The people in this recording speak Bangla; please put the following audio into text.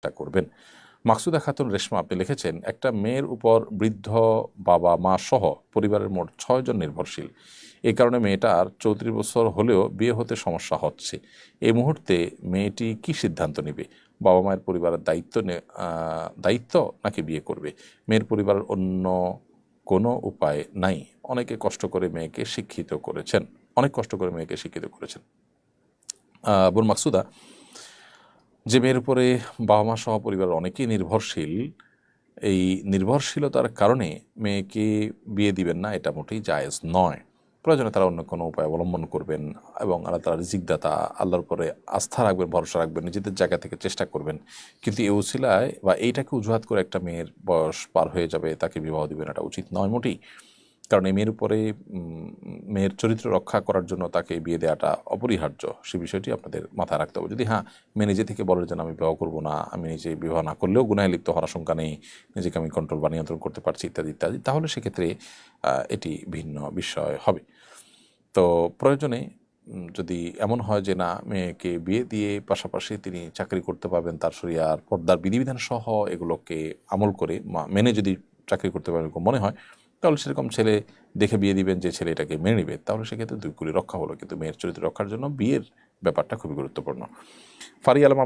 চেষ্টা করবেন। মাকসুদা খাতুন রেশমা, আপনি লিখেছেন, একটা মেয়ের উপর বৃদ্ধ বাবা, মা সহ পরিবারের মোট ছয়জন নির্ভরশীল। এই কারণে মেয়েটার চৌত্রিশ বছর হলেও বিয়ে হতে সমস্যা হচ্ছে। এই মুহূর্তে মেয়েটি কি সিদ্ধান্ত নেবে? বাবা মায়ের পরিবারের দায়িত্ব দায়িত্ব নাকি বিয়ে করবে? মেয়ের পরিবারের অন্য কোনো উপায় নাই। অনেকে কষ্ট করে মেয়েকে শিক্ষিত করেছেন। অনেক কষ্ট করে মেয়েকে শিক্ষিত করেছেন। বোন মাকসুদা যে মেয়ের উপরে বাবা মা সহ পরিবারের অনেকেই নির্ভরশীল, এই নির্ভরশীলতার কারণে মেয়েকে বিয়ে দিবেন না, এটা মোটেই জায়েজ নয়। প্রয়োজনে তারা অন্য কোনো উপায় অবলম্বন করবেন এবং আল্লাহ তালা রিজিকদাতা আল্লাহর উপরে আস্থা রাখবেন, ভরসা রাখবেন, নিজেদের জায়গা থেকে চেষ্টা করবেন। কিন্তু এই উসিলায় বা এইটাকে অজুহাত করে একটা মেয়ের বয়স পার হয়ে যাবে, তাকে বিবাহ দিবেন এটা উচিত নয় মোটেই। কারণ এই মেয়ের উপরে মেয়ের চরিত্র রক্ষা করার জন্য তাকে বিয়ে দেওয়াটা অপরিহার্য। সে বিষয়টি আপনাদের মাথায় রাখতে হবে। যদি হ্যাঁ মেয়ে নিজে থেকে বলে যে না, আমি বিবাহ করব না আমি নিজে বিবাহ না করলেও গুনায় লিপ্ত হওয়ার আশঙ্কা নেই নিজেকে আমি কন্ট্রোল বা নিয়ন্ত্রণ করতে পারছি ইত্যাদি ইত্যাদি তাহলে সেক্ষেত্রে এটি ভিন্ন বিষয় হবে। তো প্রয়োজনে যদি এমন হয় যে না মেয়েকে বিয়ে দিয়ে পাশাপাশি তিনি চাকরি করতে পারবেন তার শরিয়ার পর্দার বিধিবিধান সহ এগুলোকে আমল করে মেনে যদি চাকরি করতে পারবেন মনে হয় তাহলে সেরকম ছেলে দেখে বিয়ে দিবেন যে ছেলে এটাকে মেনে নেবে, তাহলে সেক্ষেত্রে দুই কুলি রক্ষা হলো। কিন্তু মেয়ের চরিত্র রক্ষার জন্য বিয়ের ব্যাপারটা খুবই গুরুত্বপূর্ণ। ফারি আলম